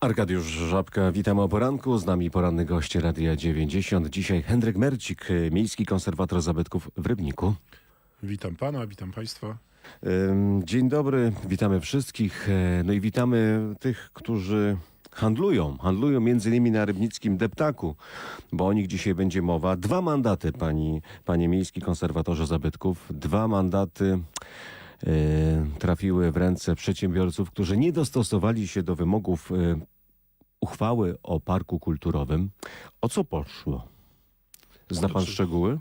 Arkadiusz Żabka, witamy o poranku. Z nami poranny gość Radia 90. Dzisiaj Henryk Mercik, miejski konserwator zabytków w Rybniku. Witam pana, witam państwa. Dzień dobry, witamy wszystkich. e, No i witamy tych, którzy handlują. Handlują między innymi na rybnickim deptaku, bo o nich dzisiaj będzie mowa. Dwa mandaty, pani, panie miejski konserwatorze zabytków. Dwa mandaty trafiły w ręce przedsiębiorców, którzy nie dostosowali się do wymogów e, uchwały o parku kulturowym. O co poszło? Zna pan szczegóły?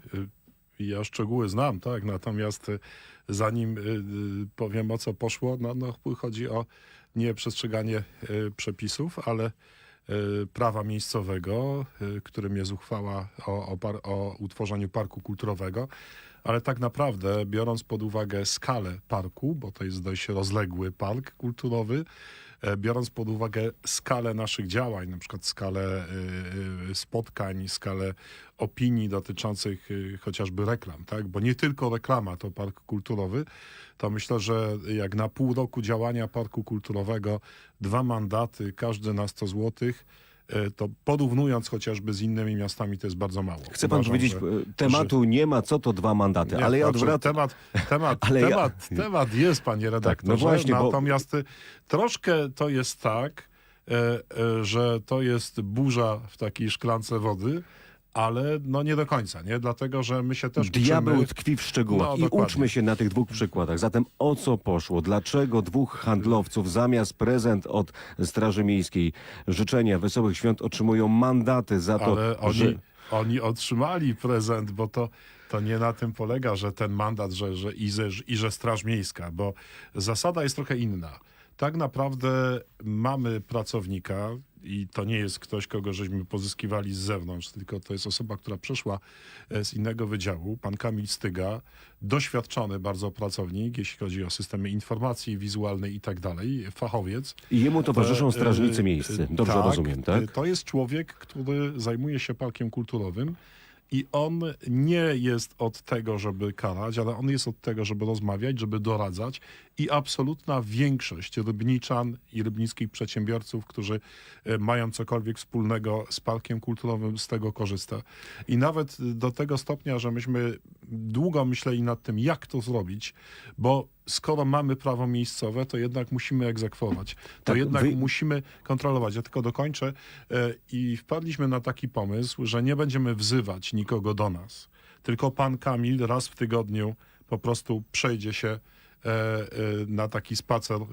Ja szczegóły znam, tak, natomiast zanim powiem o co poszło, no, no chodzi o nieprzestrzeganie przepisów, ale prawa miejscowego, którym jest uchwała o, o, par, o utworzeniu parku kulturowego, ale tak naprawdę biorąc pod uwagę skalę parku, bo to jest dość rozległy park kulturowy, e, biorąc pod uwagę skalę naszych działań, na przykład skalę y, y, spotkań, skalę opinii dotyczących chociażby reklam, tak? Bo nie tylko reklama to park kulturowy, to myślę, że jak na pół roku działania parku kulturowego dwa mandaty, każdy na 100 złotych, to porównując chociażby z innymi miastami, to jest bardzo mało. Chce pan Uważam, powiedzieć, że- e, tematu nie ma, co to dwa mandaty, nie, ale ja znaczy, odwracam. Temat, temat, Ale ja- temat, temat jest, panie redaktorze. no właśnie, bo- Natomiast y, troszkę to jest tak, e, e, że to jest burza w takiej szklance wody, ale no nie do końca, nie? Dlatego, że my się też Diabeł uczymy... tkwi w szczegółach No, i dokładnie. uczmy się na tych dwóch przykładach. Zatem o co poszło? Dlaczego dwóch handlowców zamiast prezent od Straży Miejskiej, życzenia wesołych świąt otrzymują mandaty za to, Ale oni, że... oni otrzymali prezent, bo to, to nie na tym polega, że ten mandat, że, że, i, że, i że Straż Miejska, bo zasada jest trochę inna. Tak naprawdę mamy pracownika i to nie jest ktoś, kogo żeśmy pozyskiwali z zewnątrz, tylko to jest osoba, która przyszła e, z innego wydziału, pan Kamil Styga, doświadczony bardzo pracownik, jeśli chodzi o systemy informacji wizualnej i tak dalej, fachowiec. I jemu towarzyszą E, strażnicy e, miejscy. e, Dobrze tak, rozumiem, tak? To jest człowiek, który zajmuje się parkiem kulturowym i on nie jest od tego, żeby karać, ale on jest od tego, żeby rozmawiać, żeby doradzać i absolutna większość rybniczan i rybnickich przedsiębiorców, którzy e, mają cokolwiek wspólnego z parkiem kulturowym, z tego korzysta. I nawet do tego stopnia, że myśmy długo myśleli nad tym, jak to zrobić, bo skoro mamy prawo miejscowe, to jednak musimy egzekwować. To Tak, jednak wy- musimy kontrolować. Ja tylko dokończę. E, I wpadliśmy na taki pomysł, że nie będziemy wzywać nikogo do nas, tylko pan Kamil raz w tygodniu po prostu przejdzie się na taki spacer e,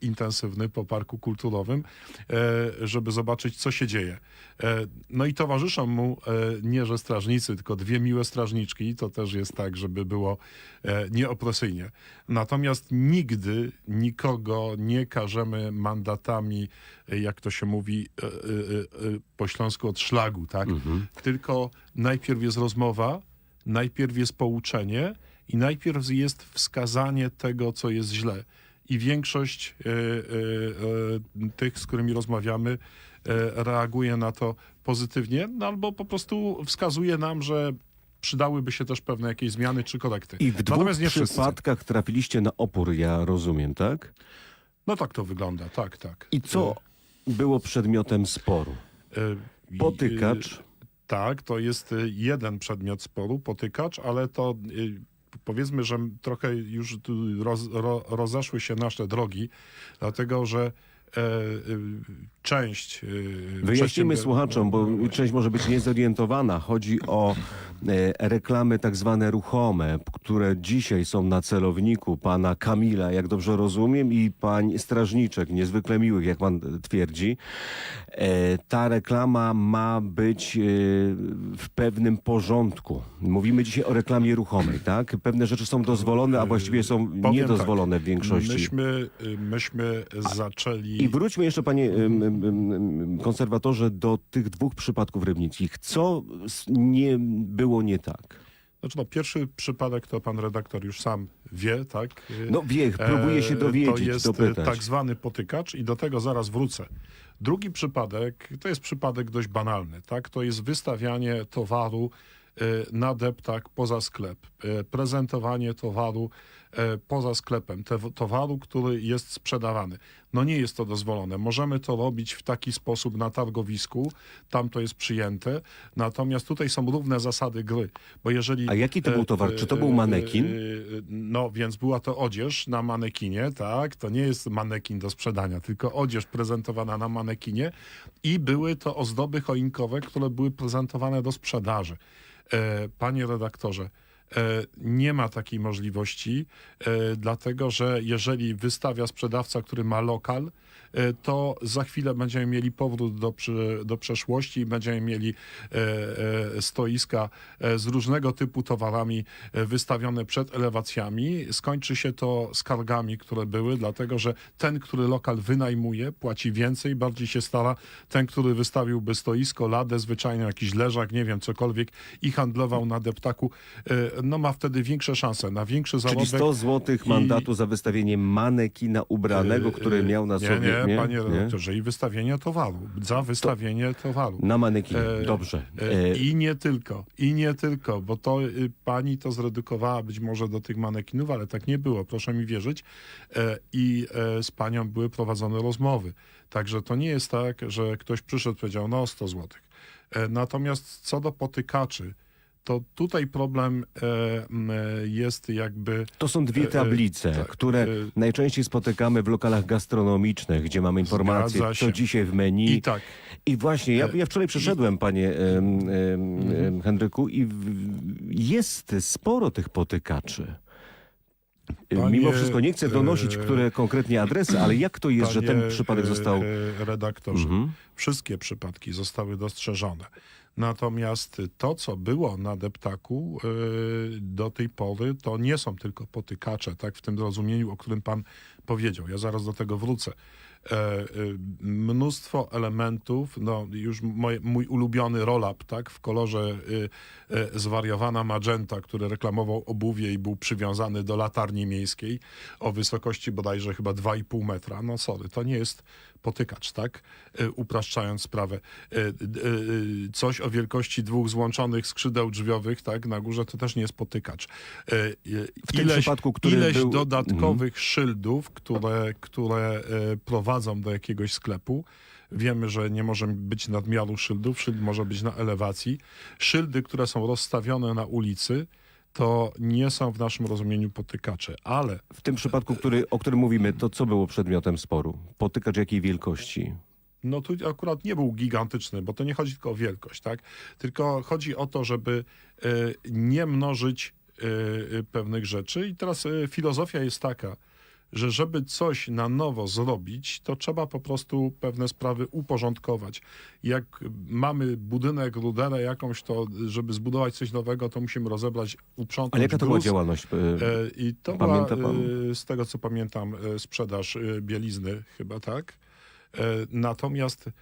intensywny po parku kulturowym, e, żeby zobaczyć, co się dzieje. E, No i towarzyszą mu e, nie, że strażnicy, tylko dwie miłe strażniczki. To też jest tak, żeby było e, nieopresyjnie. Natomiast nigdy nikogo nie karzemy mandatami, e, jak to się mówi e, e, e, po śląsku od szlagu, tak? Tylko najpierw jest rozmowa, najpierw jest pouczenie i najpierw jest wskazanie tego, co jest źle. I większość e, e, e, tych, z którymi rozmawiamy, reaguje na to pozytywnie, no albo po prostu wskazuje nam, że przydałyby się też pewne jakieś zmiany czy korekty. I w dwóch nie wszyscy. przypadkach trafiliście na opór, ja rozumiem, tak? No tak to wygląda, tak, tak. I co było przedmiotem sporu? Potykacz. Tak, to jest jeden przedmiot sporu, potykacz, ale to powiedzmy, że trochę już roz, ro, rozeszły się nasze drogi, dlatego że e, e, część... Wyjaśnimy przedsiębior- słuchaczom, bo No część może być niezorientowana. Chodzi o e, reklamy tak zwane ruchome, które dzisiaj są na celowniku pana Kamila, jak dobrze rozumiem, i pań strażniczek, niezwykle miłych, jak pan twierdzi. E, ta reklama ma być e, w pewnym porządku. Mówimy dzisiaj o reklamie ruchomej, tak? Pewne rzeczy są dozwolone, a właściwie są Powiem niedozwolone tak, w większości. Myśmy, y, myśmy zaczęli... I wróćmy jeszcze, panie konserwatorze, do tych dwóch przypadków rybnickich. Co nie było nie tak? Znaczy, no, pierwszy przypadek to pan redaktor już sam wie, tak? No wie, próbuję się E, dowiedzieć, To jest dopytać. tak zwany potykacz i do tego zaraz wrócę. Drugi przypadek to jest przypadek dość banalny, tak? To jest wystawianie towaru y, na deptak poza sklep. e, prezentowanie towaru e, poza sklepem, te, towaru, który jest sprzedawany. No nie jest to dozwolone. Możemy to robić w taki sposób na targowisku, tam to jest przyjęte, natomiast tutaj są równe zasady gry, bo jeżeli... A jaki to był e, towar? e, Czy to był e, manekin? e, No, więc była to odzież na manekinie, tak? To nie jest manekin do sprzedania, tylko odzież prezentowana na manekinie i były to ozdoby choinkowe, które były prezentowane do sprzedaży. E, Panie redaktorze, e, nie ma takiej możliwości, e, dlatego że jeżeli wystawia sprzedawca, który ma lokal, e, to za chwilę będziemy mieli powrót do, do przeszłości i będziemy mieli e, e, stoiska e, z różnego typu towarami e, wystawione przed elewacjami. Skończy się to skargami, które były, dlatego że ten, który lokal wynajmuje, płaci więcej, bardziej się stara. Ten, który wystawiłby stoisko, ladę, zwyczajnie jakiś leżak, nie wiem, cokolwiek i handlował na deptaku, e, no ma wtedy większe szanse na większy Czyli zarobek. 100 zł i- mandatu za wystawienie manekina ubranego, który E, miał na nie, sobie... Nie, panie redaktorze, i wystawienie towaru. Za wystawienie towaru. Na manekinie, E, dobrze. E, E, I nie tylko, i nie tylko, bo to y, pani to zredukowała być może do tych manekinów, ale tak nie było, proszę mi wierzyć. E, I e, z panią były prowadzone rozmowy. Także to nie jest tak, że ktoś przyszedł i powiedział, no 100 złotych. E, Natomiast co do potykaczy, to tutaj problem e, e, jest jakby... To są dwie e, tablice, tak, które e, najczęściej spotykamy w lokalach gastronomicznych, gdzie mamy informacje, Zgadza co dzisiaj w menu. I tak, I właśnie, ja, E, ja wczoraj przyszedłem, panie Mhm. Henryku, i jest sporo tych potykaczy. E, Panie, Mimo wszystko nie chcę donosić, e, które konkretnie adresy, ale jak to jest, że ten panie, przypadek e, został... e, Redaktorze, Mhm. wszystkie przypadki zostały dostrzeżone. Natomiast to, co było na deptaku y, do tej pory, to nie są tylko potykacze, tak w tym rozumieniu, o którym pan powiedział. Ja zaraz do tego wrócę. E, y, mnóstwo elementów, no już moje, mój ulubiony roll-up, tak, w kolorze y, zwariowana magenta, który reklamował obuwie i był przywiązany do latarni miejskiej o wysokości bodajże chyba 2,5 metra. No sorry, to nie jest potykacz, tak? Y, Upraszczając sprawę. Y, y, Coś o wielkości dwóch złączonych skrzydeł drzwiowych, tak? Na górze to też nie jest potykacz. W tym przypadku, który ileś był- dodatkowych szyldów, które, które prowadzą do jakiegoś sklepu. Wiemy, że nie może być nadmiaru szyldów, szyld może być na elewacji. Szyldy, które są rozstawione na ulicy, to nie są w naszym rozumieniu potykacze, ale W tym przypadku, który, o którym mówimy, to co było przedmiotem sporu? Potykacz jakiej wielkości? No tu akurat nie był gigantyczny, bo to nie chodzi tylko o wielkość, tak? Tylko chodzi o to, żeby e, nie mnożyć e, e, pewnych rzeczy. I teraz filozofia jest taka, że żeby coś na nowo zrobić, to trzeba po prostu pewne sprawy uporządkować. Jak mamy budynek, ruderę jakąś, to żeby zbudować coś nowego, to musimy rozebrać, uprzątnąć Ale jaka to była gruz. działalność? e, E, I to Pamięta była, pan? e, z tego co pamiętam, e, sprzedaż e, bielizny chyba, tak? E, Natomiast e,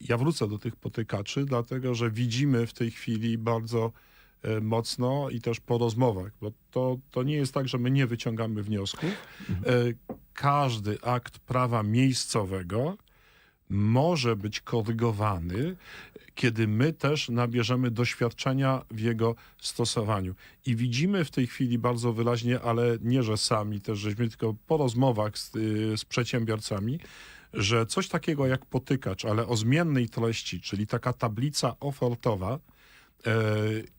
ja wrócę do tych potykaczy, dlatego że widzimy w tej chwili bardzo e, mocno i też po rozmowach, bo to, to nie jest tak, że my nie wyciągamy wniosków. E, Każdy akt prawa miejscowego może być korygowany, kiedy my też nabierzemy doświadczenia w jego stosowaniu. I widzimy w tej chwili bardzo wyraźnie, ale nie, że sami też żeśmy, tylko po rozmowach z, y, z przedsiębiorcami, że coś takiego jak potykacz, ale o zmiennej treści, czyli taka tablica ofertowa, e,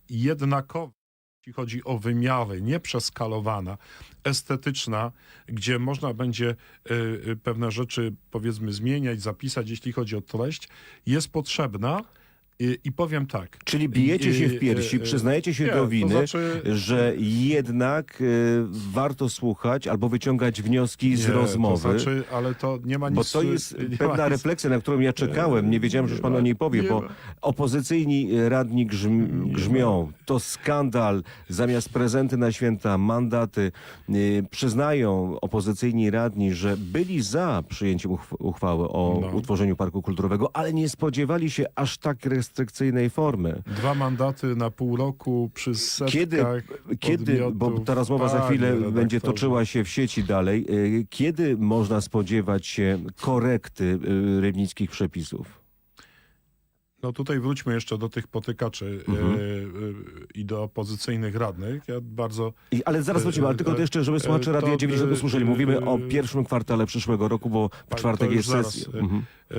jednakowa, jeśli chodzi o wymiary, nieprzeskalowana, estetyczna, gdzie można będzie y, y, pewne rzeczy, powiedzmy, zmieniać, zapisać, jeśli chodzi o treść, jest potrzebna. I, i powiem tak. Czyli bijecie się y, w piersi, y, przyznajecie się nie, do to winy, znaczy- że jednak e, warto słuchać albo wyciągać wnioski z Nie, rozmowy. To znaczy, ale to nie ma nic... Bo to jest pewna refleksja, na którą ja czekałem. Nie wiedziałem, że już pan o niej powie, Nie bo opozycyjni radni grzm, grzmią. To skandal. Zamiast prezenty na święta, mandaty. y, Przyznają opozycyjni radni, że byli za przyjęciem uchw- uchwały o No. utworzeniu parku kulturowego, ale nie spodziewali się aż tak restrykcyjnej formy. Dwa mandaty na pół roku przy setkach Kiedy, kiedy bo ta rozmowa za chwilę redaktorze. będzie toczyła się w sieci dalej, y, kiedy można spodziewać się korekty y, rybnickich przepisów? No tutaj wróćmy jeszcze do tych potykaczy Mhm. e, e, i do opozycyjnych radnych. Ja bardzo I, ale zaraz wrócimy, ale tylko E, jeszcze, żeby słuchacze e, Radia to, 90 e, usłyszeli. Mówimy o e, pierwszym kwartale przyszłego roku, bo w czwartek jest sesja. e, Mhm. e,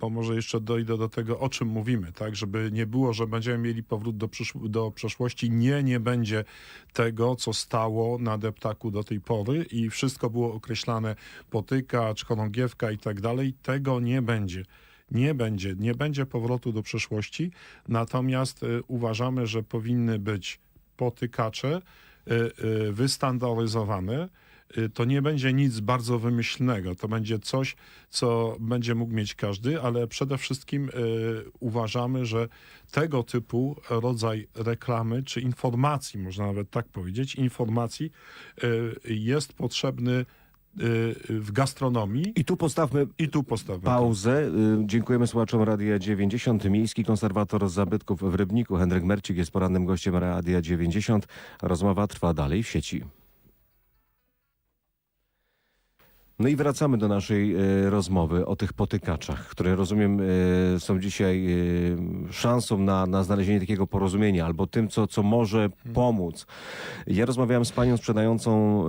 bo może jeszcze dojdę do tego, o czym mówimy, tak? Żeby nie było, że będziemy mieli powrót do, do przeszłości. Nie, nie będzie tego, co stało na deptaku do tej pory i wszystko było określane potykacz, chorągiewka i tak dalej. Tego nie będzie. Nie będzie, nie będzie powrotu do przeszłości, natomiast e, uważamy, że powinny być potykacze e, e, wystandaryzowane. To nie będzie nic bardzo wymyślnego, to będzie coś, co będzie mógł mieć każdy, ale przede wszystkim uważamy, że tego typu rodzaj reklamy czy informacji, można nawet tak powiedzieć, informacji jest potrzebny w gastronomii I tu postawmy i tu postawmy. pauzę. Y, Dziękujemy słuchaczom Radia 90. Miejski konserwator zabytków w Rybniku, Henryk Mercik jest porannym gościem Radia 90. Rozmowa trwa dalej w sieci. No i wracamy do naszej e, rozmowy o tych potykaczach, które rozumiem e, są dzisiaj e, szansą na, na znalezienie takiego porozumienia albo tym, co, co może pomóc. Ja rozmawiałem z panią sprzedającą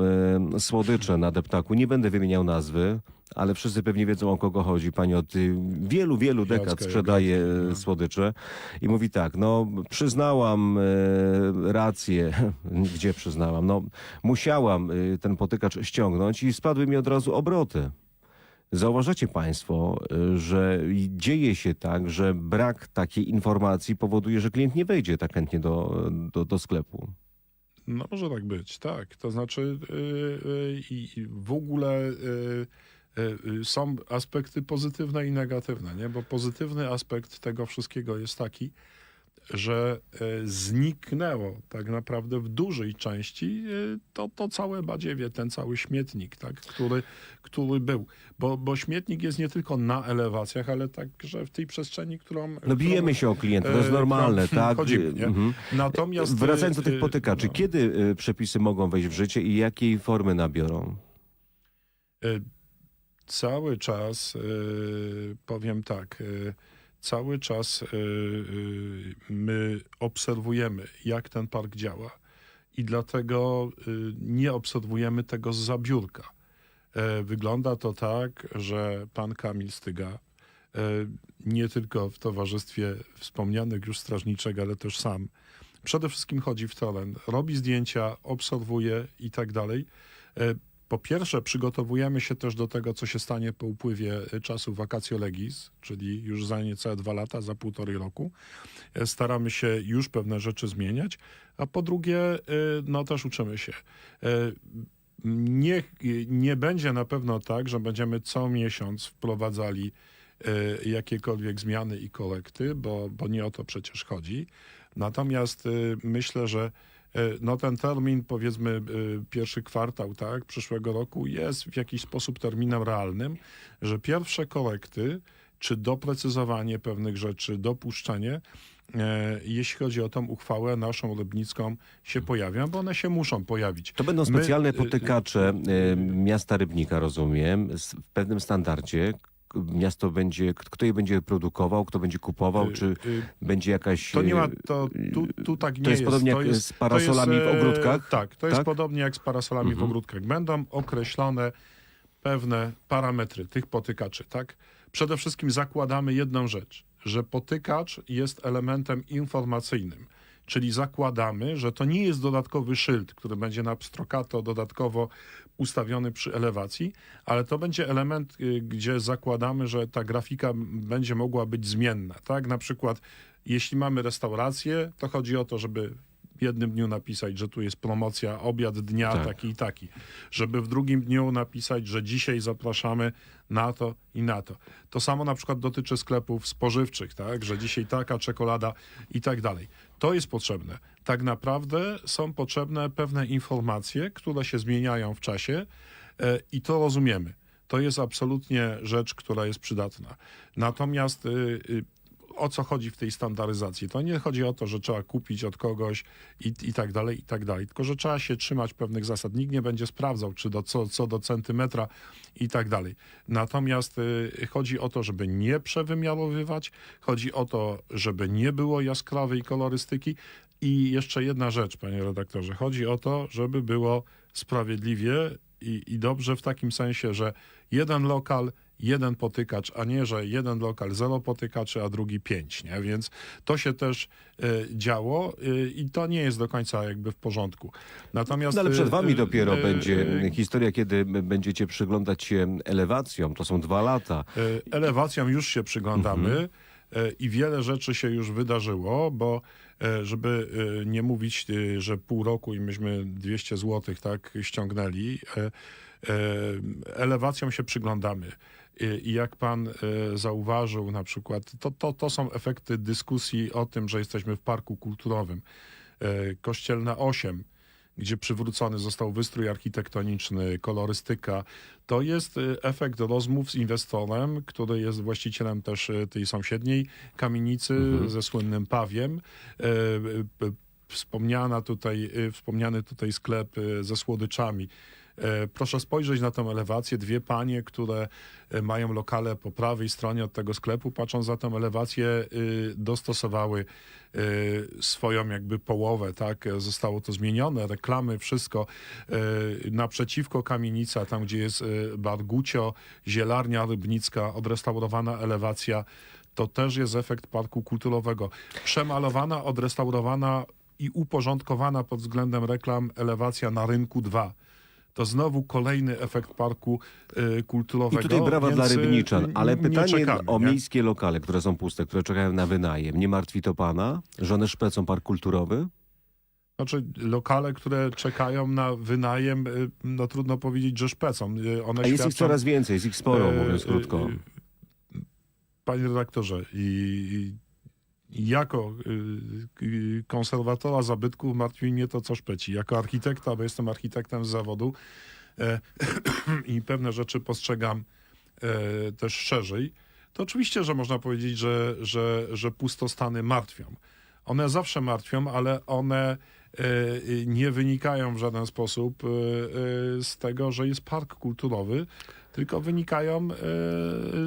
słodycze na deptaku. Nie będę wymieniał nazwy, ale wszyscy pewnie wiedzą o kogo chodzi. Pani od y, wielu, wielu dekad sprzedaje no. słodycze i mówi tak, no przyznałam e, rację. Gdzie przyznałam? No musiałam ten potykacz ściągnąć i spadły mi od razu obroty. Zauważacie Państwo, y, że dzieje się tak, że brak takiej informacji powoduje, że klient nie wejdzie tak chętnie do, do, do sklepu. No może tak być, tak. To znaczy yy, yy, i w ogóle yy, są aspekty pozytywne i negatywne, nie? Bo pozytywny aspekt tego wszystkiego jest taki, że yy, zniknęło tak naprawdę w dużej części to, to całe badziewie, ten cały śmietnik, tak? który, który był. Bo, bo śmietnik jest nie tylko na elewacjach, ale także w tej przestrzeni, którą... No bijemy którą, się o klienta, to jest normalne, którą tak? chodzimy, nie? Mhm. Natomiast... Wracając do tych potykaczy, no. kiedy y, przepisy mogą wejść w życie i jakiej formy nabiorą? Cały czas, y, powiem tak, y, cały czas y, my obserwujemy, jak ten park działa i dlatego nie obserwujemy tego z zabiórka. E, Wygląda to tak, że pan Kamil Styga, e, nie tylko w towarzystwie wspomnianych już strażniczego, ale też sam, przede wszystkim chodzi w teren, robi zdjęcia, obserwuje i tak dalej. Po pierwsze, przygotowujemy się też do tego, co się stanie po upływie e, czasu vacatio legis, czyli już za niecałe dwa lata, za półtorej roku. E, Staramy się już pewne rzeczy zmieniać, a po drugie, e, no też uczymy się. E, Nie, nie będzie na pewno tak, że będziemy co miesiąc wprowadzali jakiekolwiek zmiany i korekty, bo, bo nie o to przecież chodzi. Natomiast myślę, że no ten termin, powiedzmy e, pierwszy kwartał tak, przyszłego roku jest w jakiś sposób terminem realnym, że pierwsze korekty czy doprecyzowanie pewnych rzeczy, dopuszczenie, e, jeśli chodzi o tą uchwałę naszą rybnicką, się pojawią, bo one się muszą pojawić. To będą My, specjalne y, potykacze miasta Rybnika, rozumiem, w pewnym standardzie. Miasto będzie, kto je będzie produkował, kto będzie kupował, Y, czy y, będzie jakaś... To nie ma, y, to tu, tu tak nie to jest podobnie jak z parasolami to w ogródkach? e, Tak, to jest Tak? podobnie jak z parasolami Mhm. w ogródkach. Będą określone pewne parametry tych potykaczy, tak? Przede wszystkim zakładamy jedną rzecz, że potykacz jest elementem informacyjnym. Czyli zakładamy, że to nie jest dodatkowy szyld, który będzie na pstrokato dodatkowo ustawiony przy elewacji, ale to będzie element, y, gdzie zakładamy, że ta grafika będzie mogła być zmienna. Tak? Na przykład, jeśli mamy restaurację, to chodzi o to, żeby w jednym dniu napisać, że tu jest promocja, obiad dnia Tak. taki i taki. Żeby w drugim dniu napisać, że dzisiaj zapraszamy na to i na to. To samo na przykład dotyczy sklepów spożywczych, tak? że dzisiaj taka czekolada i tak dalej. To jest potrzebne. Tak naprawdę są potrzebne pewne informacje, które się zmieniają w czasie e, i to rozumiemy. To jest absolutnie rzecz, która jest przydatna. Natomiast y, y, o co chodzi w tej standaryzacji. To nie chodzi o to, że trzeba kupić od kogoś i, i tak dalej, i tak dalej, tylko że trzeba się trzymać pewnych zasad. Nikt nie będzie sprawdzał, czy do, co, co do centymetra i tak dalej. Natomiast y, chodzi o to, żeby nie przewymiarowywać, chodzi o to, żeby nie było jaskrawej kolorystyki i jeszcze jedna rzecz, panie redaktorze, chodzi o to, żeby było sprawiedliwie i, i dobrze w takim sensie, że jeden lokal, jeden potykacz, a nie, że jeden lokal zero potykaczy, a drugi pięć, nie? Więc to się też e, działo e, i to nie jest do końca jakby w porządku. Natomiast... No ale przed e, wami dopiero będzie historia, kiedy będziecie przyglądać się elewacjom. To są dwa lata. Elewacjom już się przyglądamy Mhm. i wiele rzeczy się już wydarzyło, bo żeby nie mówić, że pół roku i myśmy 200 zł tak ściągnęli, e, e, elewacjom się przyglądamy. I jak pan e, zauważył na przykład, to, to, to są efekty dyskusji o tym, że jesteśmy w parku kulturowym. E, Kościelna 8, gdzie przywrócony został wystrój architektoniczny, kolorystyka. To jest e, efekt rozmów z inwestorem, który jest właścicielem też tej sąsiedniej kamienicy ze słynnym pawiem. Wspomniana tutaj, wspomniany tutaj sklep ze słodyczami. E, Proszę spojrzeć na tę elewację. Dwie panie, które e, mają lokale po prawej stronie od tego sklepu, patrząc za tę elewację, y, dostosowały y, swoją jakby połowę, tak? Zostało to zmienione, reklamy, wszystko. E, Naprzeciwko kamienica, tam gdzie jest bar Gucio, zielarnia rybnicka, odrestaurowana elewacja. To też jest efekt parku kulturowego. Przemalowana, odrestaurowana i uporządkowana pod względem reklam elewacja na rynku 2. To znowu kolejny efekt parku y, kulturowego. I tutaj brawa dla y, Rybniczan, ale nie pytanie czekamy, o nie? miejskie lokale, które są puste, które czekają na wynajem. Nie martwi to pana? Że one szpecą park kulturowy? Znaczy lokale, które czekają na wynajem, y, no trudno powiedzieć, że szpecą. Y, One A jest ich świadczą- coraz więcej, jest ich sporo, mówiąc krótko. Panie redaktorze, i, i jako y, y, konserwatora zabytków martwi mnie to, co szpeci. Jako architekta, bo jestem architektem z zawodu e, i pewne rzeczy postrzegam e, też szerzej, to oczywiście, że można powiedzieć, że, że, że pustostany martwią. One zawsze martwią, ale one e, nie wynikają w żaden sposób z tego, że jest park kulturowy, tylko wynikają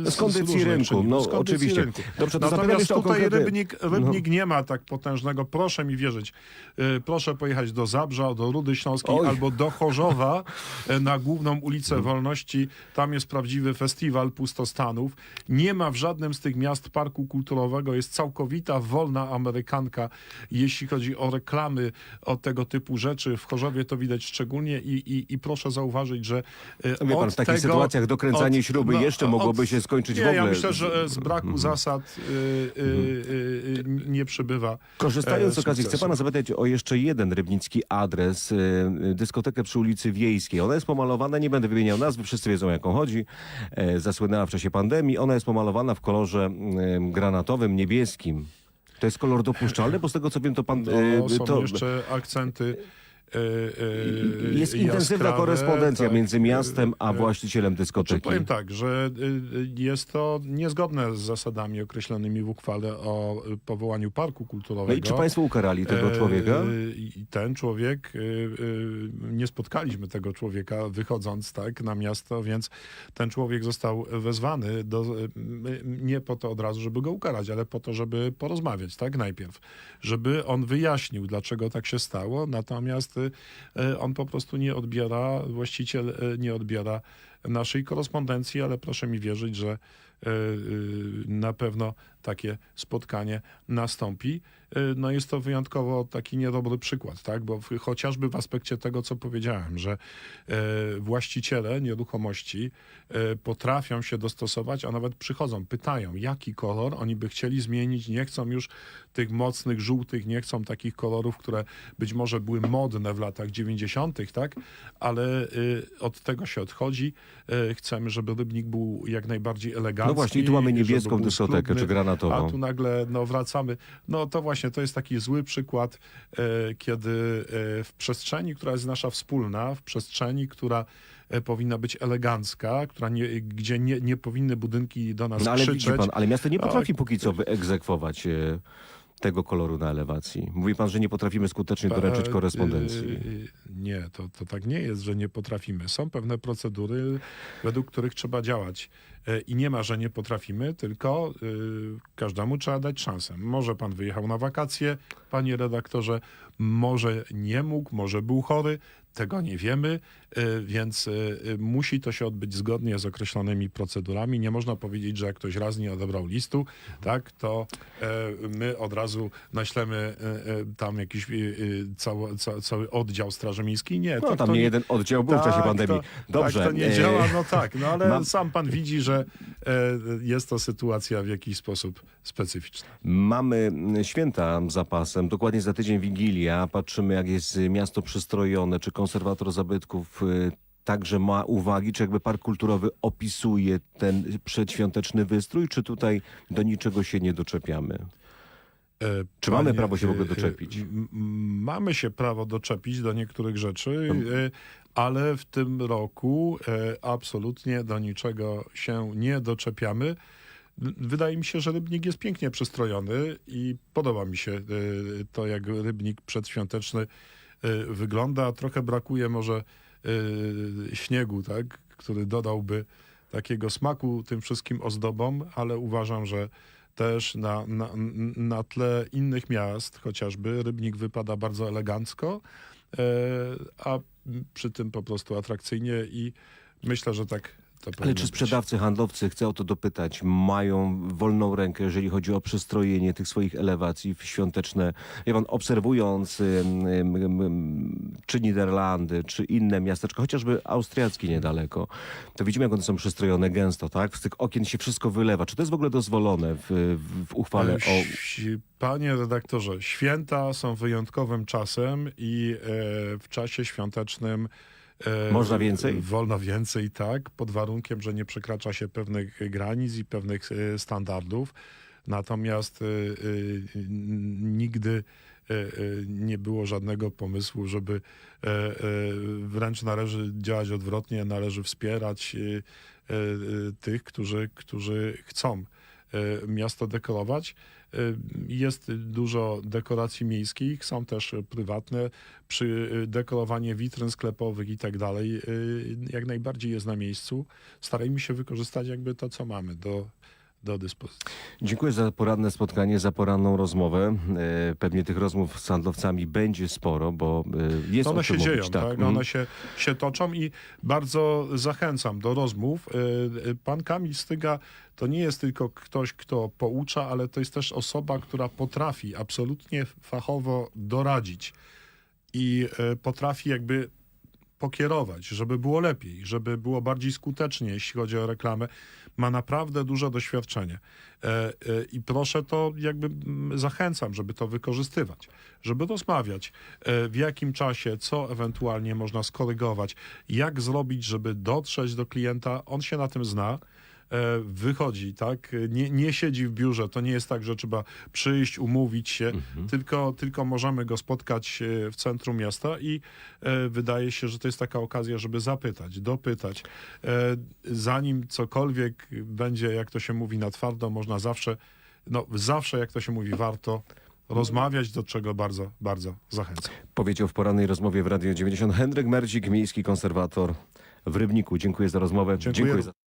e, Z kondycji różnych rynku, no z kondycji oczywiście. rynku. Dobrze, to Natomiast tutaj konkretny... Rybnik, Rybnik nie ma tak potężnego, proszę mi wierzyć. E, Proszę pojechać do Zabrza, do Rudy Śląskiej Oj. albo do Chorzowa e, na główną ulicę Mhm. Wolności. Tam jest prawdziwy festiwal pustostanów. Nie ma w żadnym z tych miast parku kulturowego. Jest całkowita wolna amerykanka, jeśli chodzi o reklamy, o tego typu rzeczy. W Chorzowie to widać szczególnie i, i, i proszę zauważyć, że Wie pan, od w tego, sytuacjach dokręcanie od- śruby no, jeszcze od- mogłoby się skończyć nie, w ogóle. Mhm. ja myślę, że z braku zasad y, y, y, y, nie przybywa. Korzystając z e, okazji, chcę sukcesu. pana zapytać o jeszcze jeden rybnicki adres, y, y, dyskotekę przy ulicy Wiejskiej. Ona jest pomalowana, nie będę wymieniał nazwy, wszyscy wiedzą o jaką chodzi. E, zasłynęła w czasie pandemii. Ona jest pomalowana w kolorze y, granatowym, niebieskim. To jest kolor dopuszczalny, bo z tego co wiem, to pan... No, y, są to, jeszcze akcenty. Y, y, jest intensywna jaskrawe, korespondencja tak, między miastem a y, y, właścicielem dyskoteki. powiem tak, że y, y, jest to niezgodne z zasadami określonymi w uchwale o y, powołaniu parku kulturowego. No i czy państwo ukarali tego człowieka? y, ten człowiek, y, y, nie spotkaliśmy tego człowieka wychodząc tak na miasto, więc ten człowiek został wezwany do, y, y, nie po to od razu, żeby go ukarać, ale po to, żeby porozmawiać, tak najpierw. Żeby on wyjaśnił, dlaczego tak się stało, natomiast y, on po prostu nie odbiera, właściciel y, nie odbiera naszej korespondencji, ale proszę mi wierzyć, że y, na pewno takie spotkanie nastąpi. Y, No jest to wyjątkowo taki niedobry przykład, tak? bo w, chociażby w aspekcie tego, co powiedziałem, że e, właściciele nieruchomości e, potrafią się dostosować, a nawet przychodzą, pytają, jaki kolor oni by chcieli zmienić, nie chcą już tych mocnych, żółtych, nie chcą takich kolorów, które być może były modne w latach 90., tak? ale y, od tego się odchodzi. E, Chcemy, żeby Rybnik był jak najbardziej elegancki. No właśnie, tu mamy niebieską dyskotekę, czy granatową. A tu nagle no, wracamy. No to właśnie, to jest taki zły przykład, e, kiedy e, w przestrzeni, która jest nasza wspólna, w przestrzeni, która e, powinna być elegancka, która nie, gdzie nie, nie powinny budynki do nas No ale krzyczeć. pan, ale miasto nie potrafi póki co wyegzekwować tego koloru na elewacji. Mówi pan, że nie potrafimy skutecznie doręczyć E, korespondencji. e, Nie, to, to tak nie jest, że nie potrafimy. Są pewne procedury, według których trzeba działać. E, I nie ma, że nie potrafimy, tylko każdemu trzeba dać szansę. Może pan wyjechał na wakacje, panie redaktorze, może nie mógł, może był chory, tego nie wiemy, więc y, y, musi to się odbyć zgodnie z określonymi procedurami. Nie można powiedzieć, że jak ktoś raz nie odebrał listu, tak, to e, my od razu naślemy e, e, tam jakiś cały, ca, cały oddział Straży Miejskiej. Nie, No to, tam to nie jeden oddział był w czasie tak, pandemii. To, Dobrze. Tak, to nie działa, no tak, no ale mam- sam pan widzi, że jest to sytuacja w jakiś sposób specyficzna. Mamy mm, święta za pasem, dokładnie za tydzień Wigilia. Patrzymy, jak jest y, miasto przystrojone, czy konserwator zabytków y, także ma uwagi, czy jakby park kulturowy opisuje ten przedświąteczny wystrój, czy tutaj do niczego się nie doczepiamy? E, Czy mamy prawo się w ogóle e, doczepić? Mamy się prawo doczepić do niektórych rzeczy, e, ale w tym roku absolutnie do niczego się nie doczepiamy. Wydaje mi się, że Rybnik jest pięknie przystrojony i podoba mi się to, jak Rybnik przedświąteczny wygląda. Trochę brakuje może śniegu, tak, który dodałby takiego smaku tym wszystkim ozdobom, ale uważam, że też na, na, na tle innych miast, chociażby Rybnik wypada bardzo elegancko, e, a przy tym po prostu atrakcyjnie i myślę, że tak Ale czy sprzedawcy, handlowcy, chcę o to dopytać, mają wolną rękę, jeżeli chodzi o przystrojenie tych swoich elewacji w świąteczne? Ja pan obserwując ym, ym, ym, czy Niderlandy, czy inne miasteczka, chociażby austriackie niedaleko, to widzimy, jak one są przystrojone gęsto, tak? Z tych okien się wszystko wylewa. Czy to jest w ogóle dozwolone w, w, w uchwale o... Panie redaktorze, święta są wyjątkowym czasem i e, w czasie świątecznym Można więcej? Wolno więcej, tak, pod warunkiem, że nie przekracza się pewnych granic i pewnych e, standardów. Natomiast e, e, nigdy e, e, nie było żadnego pomysłu, żeby e, e, wręcz należy działać odwrotnie, należy wspierać e, e, tych, którzy, którzy chcą e, miasto dekorować. E, Jest dużo dekoracji miejskich, są też prywatne. Przy e, dekorowanie witryn sklepowych i tak dalej, e, jak najbardziej jest na miejscu. Starajmy się wykorzystać jakby to, co mamy do, do dyspozycji. Dziękuję za poranne spotkanie, za poranną rozmowę. E, Pewnie tych rozmów z handlowcami będzie sporo, bo e, jest one się mówić. dzieją, tak? Mhm. One się, się toczą i bardzo zachęcam do rozmów. Y, Pan Kamil Styga to nie jest tylko ktoś, kto poucza, ale to jest też osoba, która potrafi absolutnie fachowo doradzić i potrafi jakby pokierować, żeby było lepiej, żeby było bardziej skutecznie, jeśli chodzi o reklamę. Ma naprawdę duże doświadczenie. E, e, I proszę to jakby mm, zachęcam, żeby to wykorzystywać, żeby rozmawiać, e, w jakim czasie, co ewentualnie można skorygować, jak zrobić, żeby dotrzeć do klienta. On się na tym zna wychodzi, tak? Nie, nie siedzi w biurze. To nie jest tak, że trzeba przyjść, umówić się, tylko, tylko możemy go spotkać e, w centrum miasta i e, wydaje się, że to jest taka okazja, żeby zapytać, dopytać. E, zanim cokolwiek będzie, jak to się mówi na twardo, można zawsze, no zawsze, jak to się mówi, warto rozmawiać, do czego bardzo, bardzo zachęcam. Powiedział w porannej rozmowie w Radio 90 Henryk Merdzik, miejski konserwator w Rybniku. Dziękuję za rozmowę. Dziękuję. za...